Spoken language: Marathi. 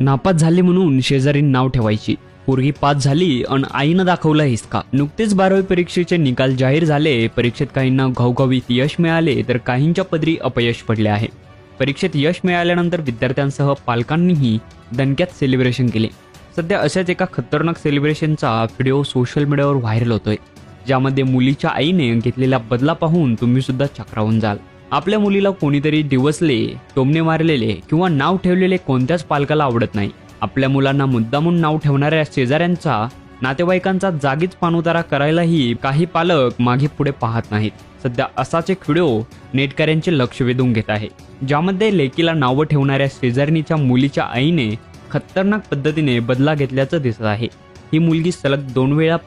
नापास झाली म्हणून शेजारी नाव ठेवायची. पोरगी पास झाली अन आईनं दाखवला हिसका. नुकतेच बारावी परीक्षेचे निकाल जाहीर झाले. परीक्षेत काहींना घवघवीत यश मिळाले तर काहींच्या पदरी अपयश पडले आहे. परीक्षेत यश मिळाल्यानंतर विद्यार्थ्यांसह पालकांनीही दणक्यात सेलिब्रेशन केले. सध्या अशाच एका खतरनाक सेलिब्रेशनचा व्हिडिओ सोशल मीडियावर व्हायरल होतोय. ज्यामध्ये मुलीच्या आईने घेतलेला बदला पाहून तुम्ही सुद्धा चक्रावून जाल. आपल्या मुलीला कोणीतरी डिवसले टोमणे मारलेले किंवा नाव ठेवलेले कोणत्याच पालकाला आवडत नाही. आपल्या मुलांना मुद्दामून नाव ठेवणाऱ्या शेजाऱ्यांचा नातेवाईकांचा जागीच पाणउतारा करायलाही काही पालक मागे पुढे पाहत नाहीत. सध्या असाच एक व्हिडिओ नेटकऱ्यांचे लक्ष वेधून घेत आहे ज्यामध्ये लेकीला नावं ठेवणाऱ्या शेजारणीच्या मुलीच्या आईने खतरनाक पद्धतीने बदला घेतल्याचं दिसत आहे. ही मुलगी सलग दोन वेळा